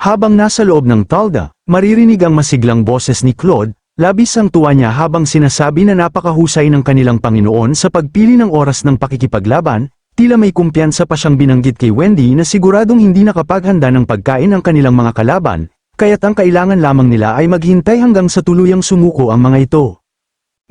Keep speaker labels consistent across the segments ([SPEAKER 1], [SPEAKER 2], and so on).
[SPEAKER 1] Habang nasa loob ng talda, maririnig ang masiglang boses ni Claude, labis ang tuwa niya habang sinasabi na napakahusay ng kanilang Panginoon sa pagpili ng oras ng pakikipaglaban, tila may kumpiyansa pa siyang binanggit kay Wendy na siguradong hindi nakapaghanda ng pagkain ang kanilang mga kalaban, kaya't ang kailangan lamang nila ay maghintay hanggang sa tuluyang sumuko ang mga ito.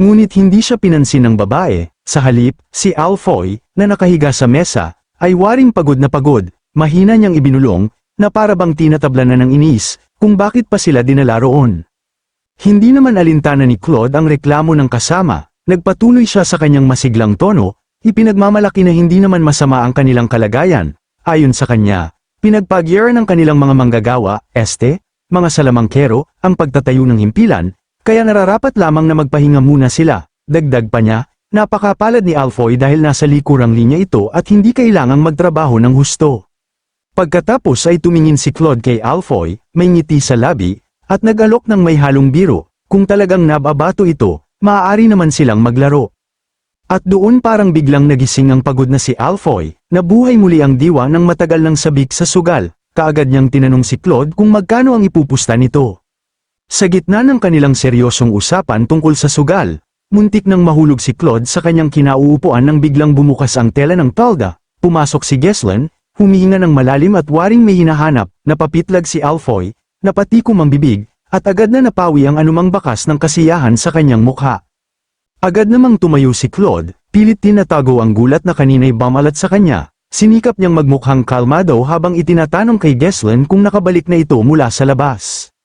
[SPEAKER 1] Ngunit hindi siya pinansin ng babae, sa halip, si Alfoy, na nakahiga sa mesa, ay waring pagod na pagod, mahina niyang ibinulong, na para bang tinatabla na ng inis, kung bakit pa sila dinala roon. Hindi naman alintana ni Claude ang reklamo ng kasama, nagpatuloy siya sa kanyang masiglang tono, ipinagmamalaki na hindi naman masama ang kanilang kalagayan, ayon sa kanya, pinagpagyaran ng kanilang mga manggagawa, este, mga salamangkero, ang pagtatayo ng himpilan, kaya nararapat lamang na magpahinga muna sila, dagdag pa niya, napakapalad ni Alfoy dahil nasa likurang linya ito at hindi kailangang magtrabaho ng husto. Pagkatapos ay tumingin si Claude kay Alfoy, may ngiti sa labi, at nag-alok ng may halong biro, kung talagang nababato ito, maaari naman silang maglaro. At doon parang biglang nagising ang pagod na si Alfoy, nabuhay muli ang diwa ng matagal ng sabik sa sugal, kaagad niyang tinanong si Claude kung magkano ang ipupusta nito. Sa gitna ng kanilang seryosong usapan tungkol sa sugal, muntik nang mahulog si Claude sa kanyang kinauupuan nang biglang bumukas ang tela ng talda, pumasok si Geslen, humihinga ng malalim at waring may hinahanap, napapitlag si Alfoy, napatikom ang bibig, at agad na napawi ang anumang bakas ng kasiyahan sa kanyang mukha. Agad namang tumayo si Claude, pilit tinatago ang gulat na kanina'y bamalat sa kanya, sinikap niyang magmukhang kalmado habang itinatanong kay Geslen kung nakabalik na ito mula sa labas.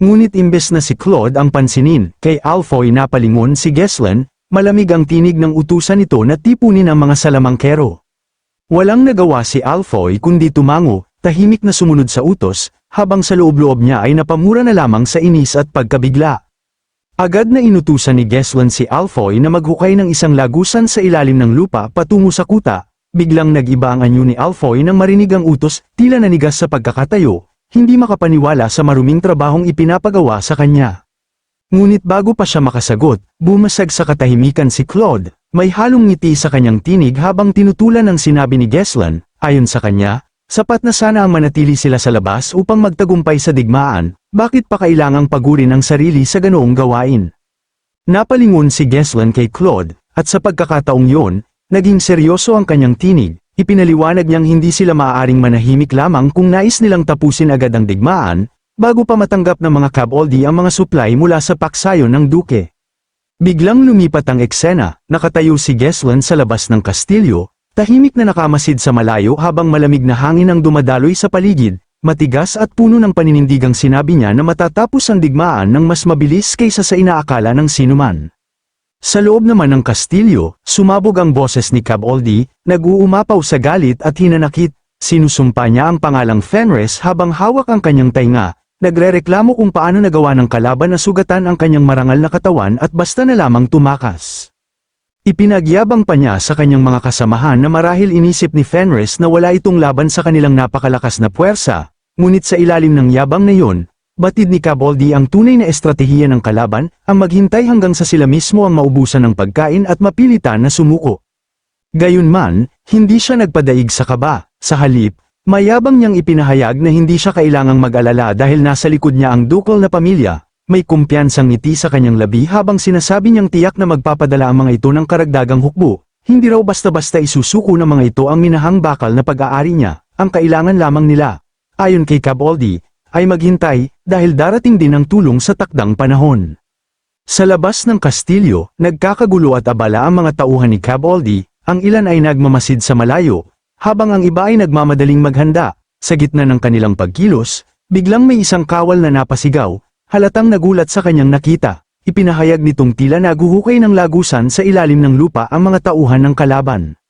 [SPEAKER 1] Ngunit imbes na si Claude ang pansinin, kay Alfoy napalingon si Geslen, malamig ang tinig ng utusan nito na tipunin ang mga salamangkero. Walang nagawa si Alfoy kundi tumango, tahimik na sumunod sa utos, habang sa loob-loob niya ay napamura na lamang sa inis at pagkabigla. Agad na inutusan ni Geslen si Alfoy na maghukay ng isang lagusan sa ilalim ng lupa patungo sa kuta, biglang nag-iba ang anyo ni Alfoy nang marinig ang utos, tila nanigas sa pagkakatayo, hindi makapaniwala sa maruming trabahong ipinapagawa sa kanya. Ngunit bago pa siya makasagot, bumasag sa katahimikan si Claude, may halong ngiti sa kanyang tinig habang tinutulan ng sinabi ni Geslan, ayon sa kanya, sapat na sana ang manatili sila sa labas upang magtagumpay sa digmaan, bakit pa kailangang pagurin ang sarili sa ganoong gawain. Napalingon si Geslan kay Claude, at sa pagkakataong yon, naging seryoso ang kanyang tinig, ipinaliwanag niyang hindi sila maaaring manahimik lamang kung nais nilang tapusin agad ang digmaan, bago pa matanggap ng mga kaboldi ang mga supply mula sa paksayon ng duke. Biglang lumipat ang eksena, nakatayo si Geslan sa labas ng kastilyo, tahimik na nakamasid sa malayo habang malamig na hangin ang dumadaloy sa paligid, matigas at puno ng paninindigang sinabi niya na matatapos ang digmaan ng mas mabilis kaysa sa inaakala ng sinuman. Sa loob naman ng kastilyo, sumabog ang boses ni Caboldi, nag-uumapaw sa galit at hinanakit, sinusumpa niya ang pangalang Fenris habang hawak ang kanyang tainga, nagrereklamo kung paano nagawa ng kalaban na sugatan ang kanyang marangal na katawan at basta na lamang tumakas. Ipinagyabang pa niya sa kanyang mga kasamahan na marahil inisip ni Fenris na wala itong laban sa kanilang napakalakas na puwersa, ngunit sa ilalim ng yabang na yun, Batid ni Caboldi ang tunay na estratehiya ng kalaban, ang maghintay hanggang sa sila mismo ang maubusan ng pagkain at mapilitan na sumuko. Gayunman, hindi siya nagpadaig sa kaba, sa halip, mayabang niyang ipinahayag na hindi siya kailangang mag-alala dahil nasa likod niya ang dukol na pamilya, may kumpiyansang ngiti sa kanyang labi habang sinasabi niyang tiyak na magpapadala ang mga ito ng karagdagang hukbo, hindi raw basta-basta isusuko ng mga ito ang minahang bakal na pag-aari niya, ang kailangan lamang nila. Ayon kay Caboldi, ay maghintay, dahil darating din ang tulong sa takdang panahon. Sa labas ng kastilyo, nagkakagulo at abala ang mga tauhan ni Caboldi, ang ilan ay nagmamasid sa malayo, habang ang iba ay nagmamadaling maghanda, sa gitna ng kanilang pagkilos, biglang may isang kawal na napasigaw, halatang nagulat sa kanyang nakita, ipinahayag nitong tila naguhukay ng lagusan sa ilalim ng lupa ang mga tauhan ng kalaban.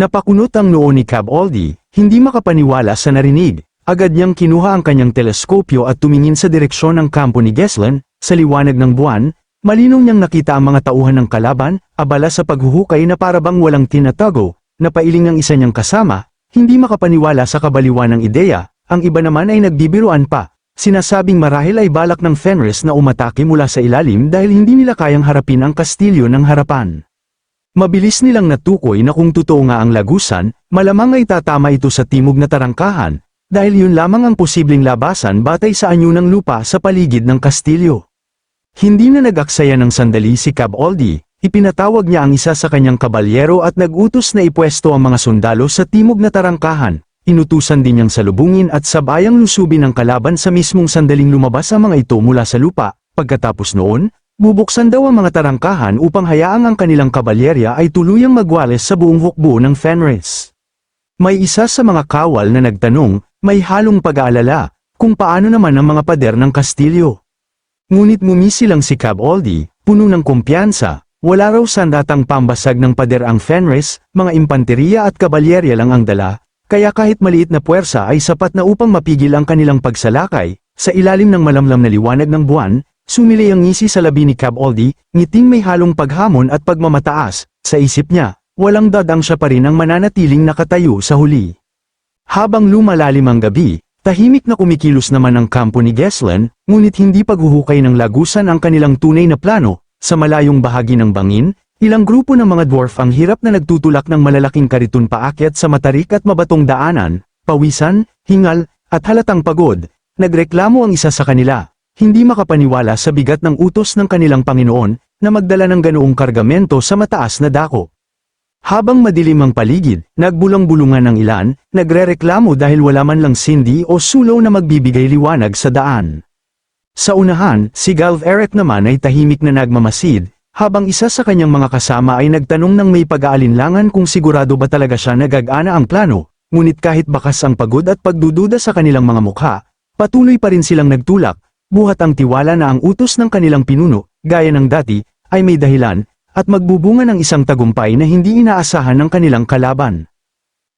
[SPEAKER 1] Napakunot ang noo ni Caboldi, hindi makapaniwala sa narinig, Agad niyang kinuha ang kanyang teleskopyo at tumingin sa direksyon ng kampo ni Geslen, sa liwanag ng buwan, malinong niyang nakita ang mga tauhan ng kalaban, abala sa paghuhukay na parabang walang tinatago, napailing ang isa niyang kasama, hindi makapaniwala sa kabaliwan ng ideya, ang iba naman ay nagbibiruan pa, sinasabing marahil ay balak ng Fenris na umatake mula sa ilalim dahil hindi nila kayang harapin ang kastilyo ng harapan. Mabilis nilang natukoy na kung totoo nga ang lagusan, malamang ay tatama ito sa timog na tarangkahan, dahil yun lamang ang posibleng labasan batay sa anyo ng lupa sa paligid ng kastilyo. Hindi na nag-aksaya ng sandali si Cab Aldi, ipinatawag niya ang isa sa kanyang kabalyero at nag-utos na ipwesto ang mga sundalo sa timog na tarangkahan, inutusan din niyang salubungin at sabayang lusubin ang kalaban sa mismong sandaling lumabas ang mga ito mula sa lupa, pagkatapos noon, Bubuksan daw ang mga tarangkahan upang hayaang ang kanilang kabalyerya ay tuluyang magwales sa buong hukbo ng Fenris. May isa sa mga kawal na nagtanong, may halong pag-aalala, kung paano naman ang mga pader ng Kastilyo. Ngunit mumisi lang si Cab Aldi, puno ng kumpiyansa, wala raw sandatang pambasag ng pader ang Fenris, mga impanteriya at kabalyerya lang ang dala, kaya kahit maliit na puwersa ay sapat na upang mapigil ang kanilang pagsalakay, sa ilalim ng malamlam na liwanag ng buwan, Sumili ang ngisi sa labi ni Cab Aldi, ngiting may halong paghamon at pagmamataas, sa isip niya, walang dadang siya pa rin ang mananatiling nakatayo sa huli. Habang lumalalim ang gabi, tahimik na kumikilos naman ang kampo ni Geslen, ngunit hindi paghuhukay ng lagusan ang kanilang tunay na plano, sa malayong bahagi ng bangin, ilang grupo ng mga dwarf ang hirap na nagtutulak ng malalaking kariton paakyat sa matarik at mabatong daanan, pawisan, hingal, at halatang pagod, nagreklamo ang isa sa kanila, hindi makapaniwala sa bigat ng utos ng kanilang Panginoon, na magdala ng ganoong kargamento sa mataas na dako. Habang madilim ang paligid, nagbulang-bulungan ng ilan, nagrereklamo dahil wala man lang sindi o sulo na magbibigay liwanag sa daan. Sa unahan, si Galv Eric naman ay tahimik na nagmamasid, habang isa sa kanyang mga kasama ay nagtanong ng may pag-aalinlangan kung sigurado ba talaga siya nagag-ana ang plano, ngunit kahit bakas ang pagod at pagdududa sa kanilang mga mukha, patuloy pa rin silang nagtulak, buhat ang tiwala na ang utos ng kanilang pinuno, gaya ng dati, ay may dahilan, at magbubunga ng isang tagumpay na hindi inaasahan ng kanilang kalaban.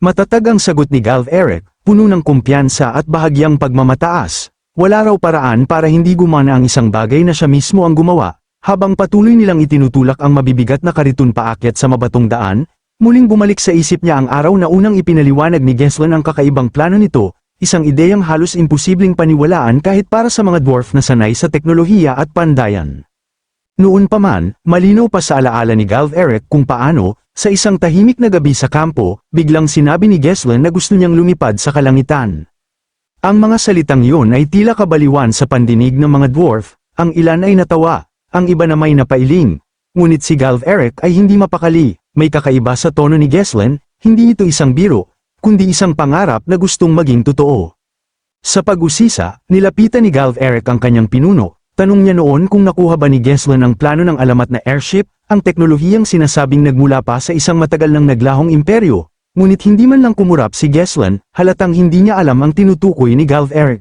[SPEAKER 1] Matatag ang sagot ni Galv Eric, puno ng kumpiyansa at bahagyang pagmamataas. Wala raw paraan para hindi gumana ang isang bagay na siya mismo ang gumawa, habang patuloy nilang itinutulak ang mabibigat na kariton paakyat sa mabatong daan, muling bumalik sa isip niya ang araw na unang ipinaliwanag ni Geslan ang kakaibang plano nito, isang ideyang halos imposibleng paniwalaan kahit para sa mga dwarf na sanay sa teknolohiya at pandayan. Noon pa man, malinaw pa sa alaala ni Galv Eric kung paano, sa isang tahimik na gabi sa kampo, biglang sinabi ni Geslen na gusto niyang lumipad sa kalangitan. Ang mga salitang yun ay tila kabaliwan sa pandinig ng mga dwarf, ang ilan ay natawa, ang iba na may napailing. Ngunit si Galv Eric ay hindi mapakali, may kakaiba sa tono ni Geslen, hindi ito isang biro, kundi isang pangarap na gustong maging totoo. Sa pag-usisa, nilapitan ni Galv Eric ang kanyang pinuno, tanong niya noon kung nakuha ba ni Geslan ang plano ng alamat na airship, ang teknolohiyang sinasabing nagmula pa sa isang matagal ng naglahong imperyo, ngunit hindi man lang kumurap si Geslan, halatang hindi niya alam ang tinutukoy ni Galv Eric.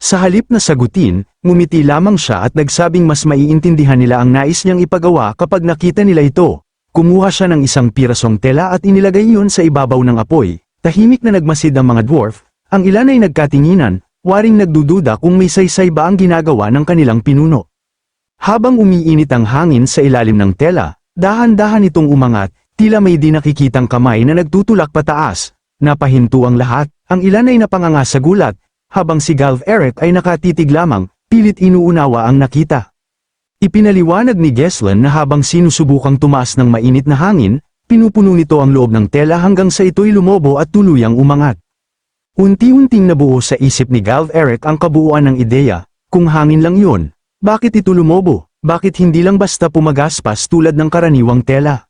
[SPEAKER 1] Sa halip na sagutin, ngumiti lamang siya at nagsabing mas maiintindihan nila ang nais niyang ipagawa kapag nakita nila ito. Kumuha siya ng isang pirasong tela at inilagay iyon sa ibabaw ng apoy, Tahimik na nagmasid ang mga dwarf, ang ilan ay nagkatinginan, waring nagdududa kung may saysay ba ang ginagawa ng kanilang pinuno. Habang umiinit ang hangin sa ilalim ng tela, dahan-dahan itong umangat, tila may di nakikitang kamay na nagtutulak pataas, napahinto ang lahat, ang ilan ay napanganga sa gulat, habang si Galv Eric ay nakatitig lamang, pilit inuunawa ang nakita. Ipinaliwanag ni Geslan na habang sinusubukang tumaas ng mainit na hangin, Pinupuno nito ang loob ng tela hanggang sa ito'y lumobo at tuluyang umangat. Unti-unting nabuo sa isip ni Galv Eric ang kabuuan ng ideya, kung hangin lang yun, bakit ito lumobo, bakit hindi lang basta pumagaspas tulad ng karaniwang tela?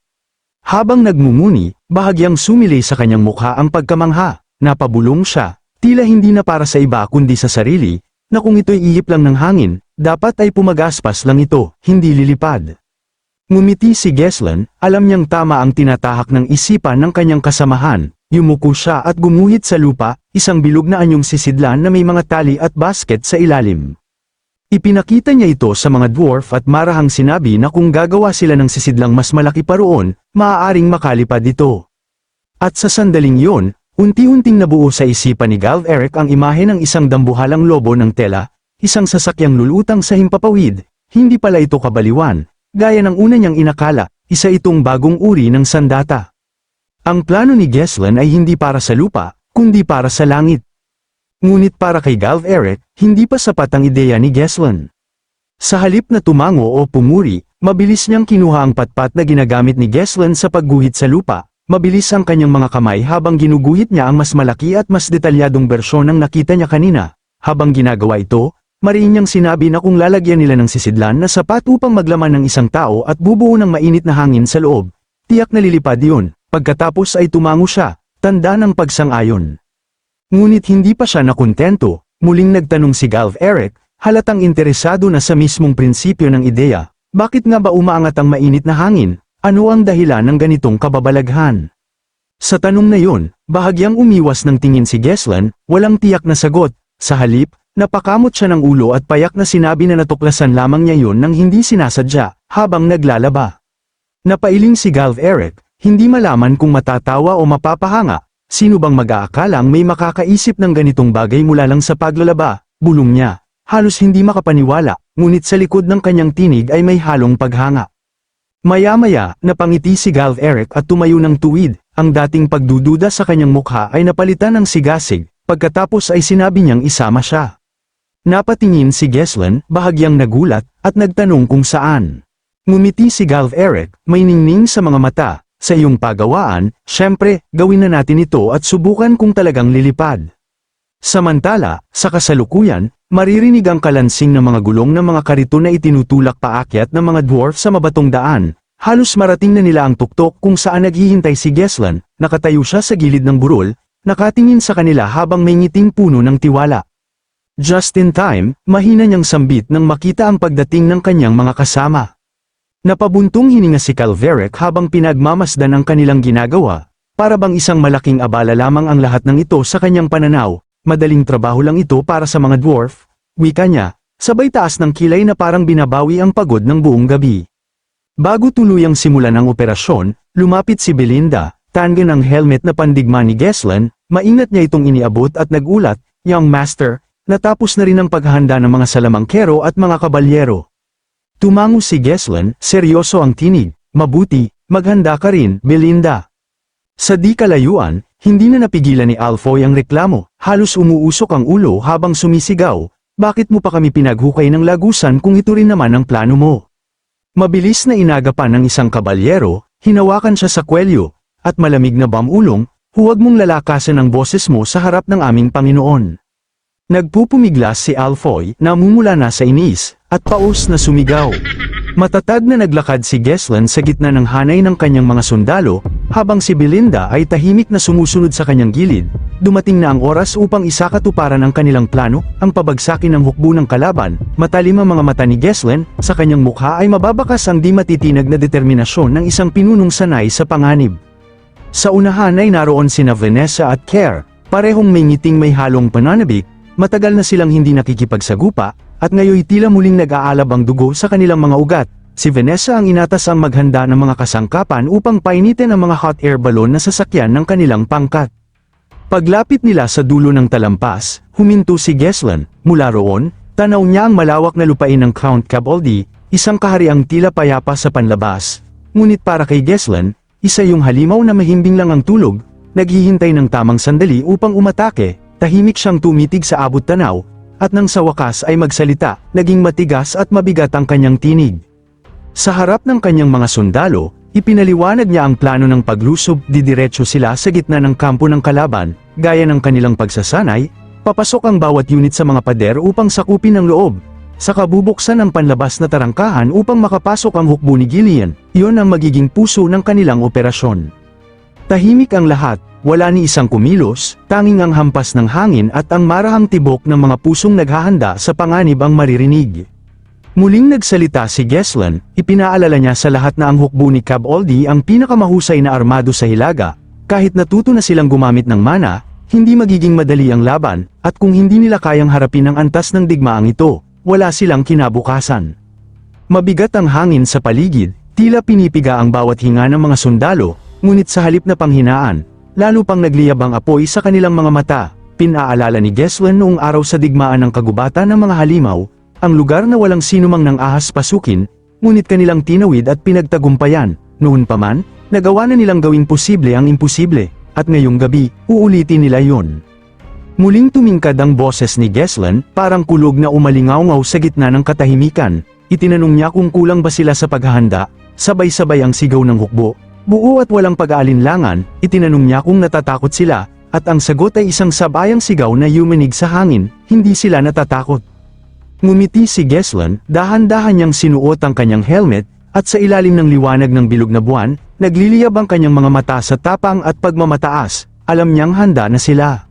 [SPEAKER 1] Habang nagmumuni, bahagyang sumili sa kanyang mukha ang pagkamangha, napabulong siya, tila hindi na para sa iba kundi sa sarili, na kung ito'y ihip lang ng hangin, dapat ay pumagaspas lang ito, hindi lilipad. Ngumiti si Geslan, alam niyang tama ang tinatahak ng isipan ng kanyang kasamahan, yumuko siya at gumuhit sa lupa, isang bilog na anyong sisidlan na may mga tali at basket sa ilalim. Ipinakita niya ito sa mga dwarf at marahang sinabi na kung gagawa sila ng sisidlang mas malaki pa roon, maaaring makalipad ito. At sa sandaling yon, unti-unting nabuo sa isipan ni Galv Eric ang imahe ng isang dambuhalang lobo ng tela, isang sasakyang lulutang sa himpapawid, hindi pala ito kabaliwan, Gaya ng una niyang inakala, isa itong bagong uri ng sandata. Ang plano ni Geslan ay hindi para sa lupa, kundi para sa langit. Ngunit para kay Galv Eric, hindi pa sapat ang ideya ni Geslan. Sa halip na tumango o pumuri, mabilis niyang kinuha ang patpat na ginagamit ni Geslan sa pagguhit sa lupa, Mabilis ang kanyang mga kamay habang ginuguhit niya ang mas malaki at mas detalyadong bersyon ng nakita niya kanina. Habang ginagawa ito, mariin niyang sinabi na kung lalagyan nila ng sisidlan na sapat upang maglaman ng isang tao at bubuo ng mainit na hangin sa loob, tiyak na lilipad yun. Pagkatapos ay tumango siya, tanda ng pagsang-ayon. Ngunit hindi pa siya nakontento, muling nagtanong si Galv Eric, halatang interesado na sa mismong prinsipyo ng ideya, bakit nga ba umaangat ang mainit na hangin, ano ang dahilan ng ganitong kababalaghan? Sa tanong na yun, bahagyang umiwas ng tingin si Geslan, walang tiyak na sagot, sa halip, napakamot siya ng ulo at payak na sinabi na natuklasan lamang niya yun nang hindi sinasadya, habang naglalaba. Napailing si Galv Eric, hindi malaman kung matatawa o mapapahanga, sino bang mag-aakalang may makakaisip ng ganitong bagay mula lang sa paglalaba, bulong niya. Halos hindi makapaniwala, ngunit sa likod ng kanyang tinig ay may halong paghanga. Maya-maya, napangiti si Galv Eric at tumayo ng tuwid, ang dating pagdududa sa kanyang mukha ay napalitan ng sigasig, pagkatapos ay sinabi niyang isama siya. Napatingin si Geslan, bahagyang nagulat, at nagtanong kung saan. Ngumiti si Galv Eric, may ningning sa mga mata, sa iyong pagawaan, syempre, gawin na natin ito at subukan kung talagang lilipad. Samantala, sa kasalukuyan, maririnig ang kalansing ng mga gulong ng mga karito na itinutulak paakyat ng mga dwarf sa mabatong daan. Halos marating na nila ang tuktok kung saan naghihintay si Geslan, nakatayo siya sa gilid ng burol, nakatingin sa kanila habang may ngiting puno ng tiwala. Just in time, mahina niyang sambit nang makita ang pagdating ng kanyang mga kasama. Napabuntong hininga si Calveric habang pinagmamasdan ang kanilang ginagawa, para bang isang malaking abala lamang ang lahat ng ito sa kanyang pananaw, madaling trabaho lang ito para sa mga dwarf, wika niya, sabay taas ng kilay na parang binabawi ang pagod ng buong gabi. Bago tuluyang simulan ang operasyon, lumapit si Belinda, tangan ang helmet na pandigma ni Geslan, maingat niya itong iniabot at nagulat, Young Master, natapos na rin ang paghahanda ng mga salamangkero at mga kabalyero. Tumango si Geslan, seryoso ang tinig, mabuti, maghanda ka rin, Belinda. Sa di kalayuan, hindi na napigilan ni Alfoy ang reklamo, halos umuusok ang ulo habang sumisigaw, bakit mo pa kami pinaghukay ng lagusan kung ito rin naman ang plano mo? Mabilis na inagapan ng isang kabalyero, hinawakan siya sa kwelyo, at malamig na bamulong, huwag mong lalakasan ang boses mo sa harap ng aming Panginoon. Nagpupumiglas si Alfoy, namumula na sa inis, at paus na sumigaw. Matatag na naglakad si Geslan sa gitna ng hanay ng kanyang mga sundalo, habang si Belinda ay tahimik na sumusunod sa kanyang gilid. Dumating na ang oras upang isakatuparan ang kanilang plano, ang pabagsakin ng hukbo ng kalaban, matalim ang mga mata ni Geslan, sa kanyang mukha ay mababakas ang di matitinag na determinasyon ng isang pinunong sanay sa panganib. Sa unahan ay naroon sina Vanessa at Care, parehong may ngiting may halong pananabik, matagal na silang hindi nakikipagsagupa, at ngayoy tila muling nag-aalab ang dugo sa kanilang mga ugat. Si Vanessa ang inatas ang maghanda ng mga kasangkapan upang painitin ang mga hot air balloon na sasakyan ng kanilang pangkat. Paglapit nila sa dulo ng talampas, huminto si Geslan, mula roon, tanaw niya ang malawak na lupain ng Count Cabaldi, isang kahariang tila payapa sa panlabas. Ngunit para kay Geslan, isa yung halimaw na mahimbing lang ang tulog, naghihintay ng tamang sandali upang umatake, tahimik siyang tumitig sa abot tanaw, at nang sa wakas ay magsalita, naging matigas at mabigat ang kanyang tinig. Sa harap ng kanyang mga sundalo, ipinaliwanag niya ang plano ng paglusob, didiretso sila sa gitna ng kampo ng kalaban, gaya ng kanilang pagsasanay, papasok ang bawat unit sa mga pader upang sakupin ang loob, sa kabubuksan ng panlabas na tarangkahan upang makapasok ang hukbo ni Gillian, iyon ang magiging puso ng kanilang operasyon. Tahimik ang lahat, wala ni isang kumilos, tanging ang hampas ng hangin at ang marahang tibok ng mga pusong naghahanda sa panganib ang maririnig. Muling nagsalita si Geslan, ipinaalala niya sa lahat na ang hukbo ni Cab Aldi ang pinakamahusay na armado sa Hilaga, kahit natuto na silang gumamit ng mana, hindi magiging madali ang laban, at kung hindi nila kayang harapin ang antas ng digmaang ito, wala silang kinabukasan. Mabigat ang hangin sa paligid, tila pinipiga ang bawat hinga ng mga sundalo, ngunit sa halip na panghinaan, lalo pang nagliyab ang apoy sa kanilang mga mata, pinaalala ni Geslan noong araw sa digmaan ng kagubatan ng mga halimaw, ang lugar na walang sinumang nang ahas pasukin, ngunit kanilang tinawid at pinagtagumpayan, noon pa man, nagawa na nilang gawing posible ang imposible, at ngayong gabi, uulitin nila yon. Muling tumingkad ang boses ni Geslan, parang kulog na umalingaw sa gitna ng katahimikan, itinanong niya kung kulang ba sila sa paghahanda, sabay-sabay ang sigaw ng hukbo, Buo at walang pag-aalinlangan, itinanong niya kung natatakot sila, at ang sagot ay isang sabayang sigaw na yumanig sa hangin, hindi sila natatakot. Ngumiti si Geslan, dahan-dahan niyang sinuot ang kanyang helmet, at sa ilalim ng liwanag ng bilog na buwan, nagliliyab ang kanyang mga mata sa tapang at pagmamataas, alam niyang handa na sila.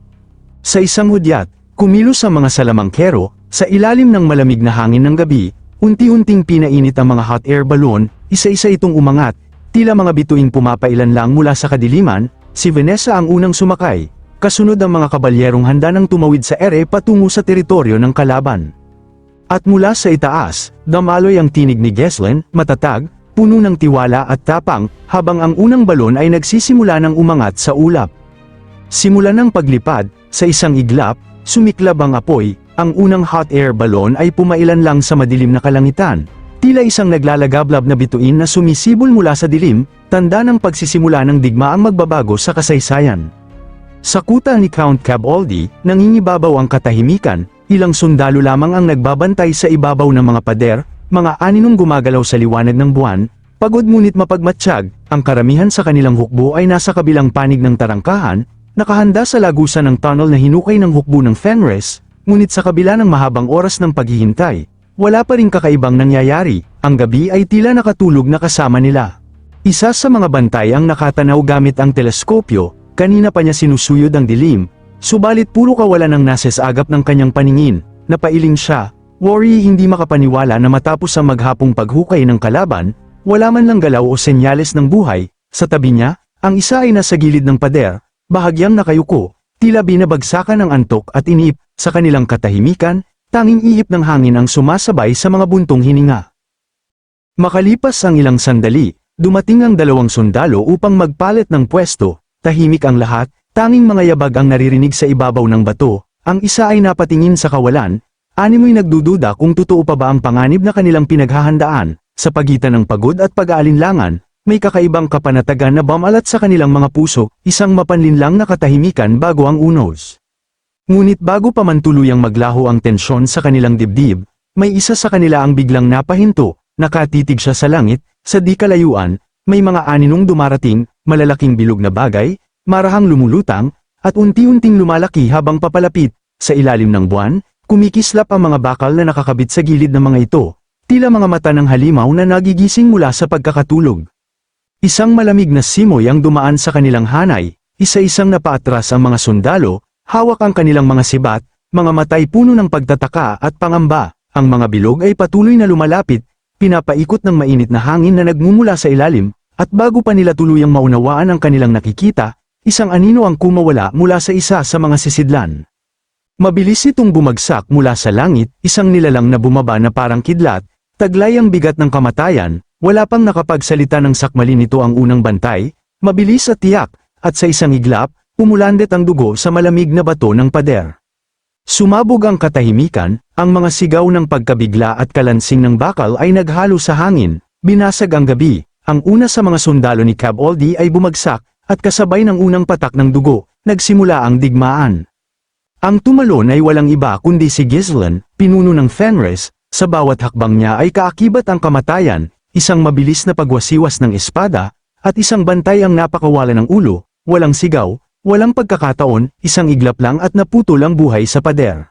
[SPEAKER 1] Sa isang hudyat, kumilos ang mga salamangkero, sa ilalim ng malamig na hangin ng gabi, unti-unting pinainit ang mga hot air balloon, isa-isa itong umangat, tila mga bituing pumapailan lang mula sa kadiliman, si Vanessa ang unang sumakay, kasunod ang mga kabalyerong handa ng tumawid sa ere patungo sa teritoryo ng kalaban. At mula sa itaas, damaloy ang tinig ni Geslin, matatag, puno ng tiwala at tapang, habang ang unang balon ay nagsisimula ng umangat sa ulap. Simula ng paglipad, sa isang iglap, sumiklab ang apoy, ang unang hot air balloon ay pumailan lang sa madilim na kalangitan. Tila isang naglalagablab na bituin na sumisibol mula sa dilim, tanda ng pagsisimula ng digmaang magbabago sa kasaysayan. Sa kuta ni Count Caboldi, nangingibabaw ang katahimikan, ilang sundalo lamang ang nagbabantay sa ibabaw ng mga pader, mga aninong gumagalaw sa liwanag ng buwan, pagod ngunit mapagmatsyag, ang karamihan sa kanilang hukbo ay nasa kabilang panig ng tarangkahan, nakahanda sa lagusan ng tunnel na hinukay ng hukbo ng Fenris, ngunit sa kabila ng mahabang oras ng paghihintay, wala pa rin kakaibang nangyayari, ang gabi ay tila nakatulog na kasama nila. Isa sa mga bantay ang nakatanaw gamit ang teleskopyo, kanina pa niya sinusuyod ang dilim, subalit puro kawalan ang nases agap ng kanyang paningin, napailing siya, worry hindi makapaniwala na matapos ang maghapong paghukay ng kalaban, wala man lang galaw o senyales ng buhay, sa tabi niya, ang isa ay nasa gilid ng pader, bahagyang nakayuko, tila binabagsakan ng antok at inip, sa kanilang katahimikan, tanging ihip ng hangin ang sumasabay sa mga buntong hininga. Makalipas ang ilang sandali, dumating ang dalawang sundalo upang magpalit ng pwesto, tahimik ang lahat, tanging mga yabag ang naririnig sa ibabaw ng bato, ang isa ay napatingin sa kawalan, animoy nagdududa kung totoo pa ba ang panganib na kanilang pinaghahandaan, sa pagitan ng pagod at pag-aalinlangan, may kakaibang kapanatagan na bamalat sa kanilang mga puso, isang mapanlinlang na katahimikan bago ang unos. Ngunit bago pa man tuluyang maglaho ang tensyon sa kanilang dibdib, may isa sa kanila ang biglang napahinto, nakatitig siya sa langit, sa di kalayuan, may mga aninong dumarating, malalaking bilog na bagay, marahang lumulutang, at unti-unting lumalaki habang papalapit, sa ilalim ng buwan, kumikislap ang mga bakal na nakakabit sa gilid ng mga ito, tila mga mata ng halimaw na nagigising mula sa pagkakatulog. Isang malamig na simoy ang dumaan sa kanilang hanay, isa-isang napaatras ang mga sundalo, hawak ang kanilang mga sibat, mga matay puno ng pagtataka at pangamba, ang mga bilog ay patuloy na lumalapit, pinapaikot ng mainit na hangin na nagmumula sa ilalim, at bago pa nila tuluyang maunawaan ang kanilang nakikita, isang anino ang kumawala mula sa isa sa mga sisidlan. Mabilis itong bumagsak mula sa langit, isang nilalang na bumaba na parang kidlat, taglay ang bigat ng kamatayan, wala pang nakapagsalita ng sakmali nito ang unang bantay, mabilis at tiyak, at sa isang iglap, umulandet ang dugo sa malamig na bato ng pader. Sumabog ang katahimikan, ang mga sigaw ng pagkabigla at kalansing ng bakal ay naghalo sa hangin, binasag ang gabi, ang una sa mga sundalo ni Cab Aldi ay bumagsak, at kasabay ng unang patak ng dugo, nagsimula ang digmaan. Ang tumalon ay walang iba kundi si Ghislain, pinuno ng Fenris, sa bawat hakbang niya ay kaakibat ang kamatayan, isang mabilis na pagwasiwas ng espada, at isang bantay ang napakawala ng ulo, walang sigaw, walang pagkakataon, isang iglap lang at naputol ang buhay sa pader.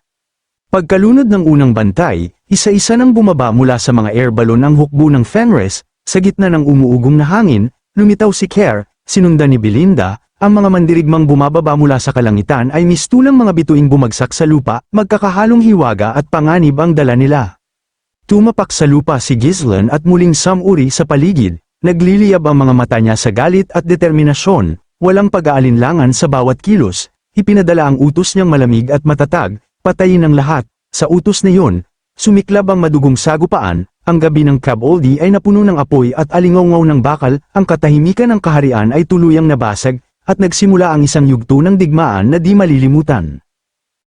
[SPEAKER 1] Pagkalunod ng unang bantay, isa-isa nang bumaba mula sa mga air balloon ang hukbo ng Fenris, sa gitna ng umuugong na hangin, lumitaw si Care, sinundan ni Belinda, ang mga mandirigmang bumababa mula sa kalangitan ay mistulang mga bituing bumagsak sa lupa, magkakahalong hiwaga at panganib ang dala nila. Tumapak sa lupa si Ghislain at muling samuri sa paligid, nagliliyab ang mga mata niya sa galit at determinasyon, walang pag-aalinlangan sa bawat kilos, ipinadala ang utos niyang malamig at matatag, patayin ang lahat, sa utos na yun, sumiklab ang madugong sagupaan, ang gabi ng Cab Oldie ay napuno ng apoy at alingaw ng bakal, ang katahimikan ng kaharian ay tuluyang nabasag, at nagsimula ang isang yugto ng digmaan na di malilimutan.